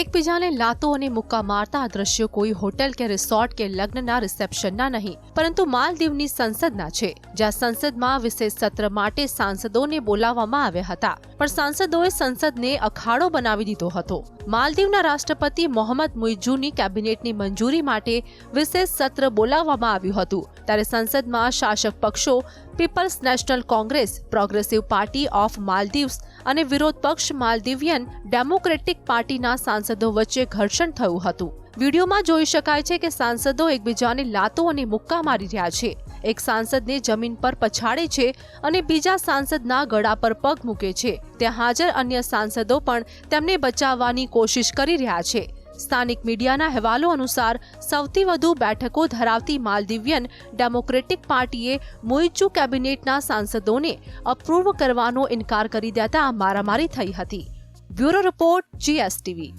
એકબીજાને લાતો અને મુક્કા મારતા આ દ્રશ્યો કોઈ હોટેલ કે રિસોર્ટ કે લગ્નના રિસેપ્શનના નહીં, પરંતુ માલદીવની સંસદના છે, જ્યાં સંસદમાં વિશેષ સત્ર માટે સાંસદોને બોલાવવામાં આવ્યા હતા. પણ સાંસદોએ સંસદને અખાડો બનાવી દીધો હતો. માલદીવના રાષ્ટ્રપતિ મોહમ્મદ મુઇજુની કેબિનેટની મંજૂરી માટે વિશેષ સત્ર બોલાવવામાં આવ્યું હતું. ત્યારે સંસદમાં શાસક પક્ષો People's National Congress, Progressive Party of Maldives અને વિરોધ પક્ષ માલદીવિયન ડેમોક્રેટિક પાર્ટીના સાંસદો વચ્ચે ઘર્ષણ થયું હતું. વિડીયોમાં જોઈ શકાય છે કે સાંસદો એકબીજાને લાતો અને મુક્કા મારી રહ્યા છે. એક સાંસદને જમીન પર પછાડે છે અને બીજા સાંસદના ગળા પર પગ મૂકે છે. ત્યાં હાજર અન્ય સાંસદો પણ તેમને બચાવવાની કોશિશ કરી રહ્યા છે. સ્થાનિક મીડિયાના અહેવાલો અનુસાર, સૌથી વધુ બેઠકો ધરાવતી માલદીવિયન ડેમોક્રેટિક પાર્ટીએ મોઇચુ કેબિનેટના સાંસદોને અપ્રૂવ કરવાનો ઇનકાર કરી દેતા મારામારી થઈ હતી. Bureau report, GSTV.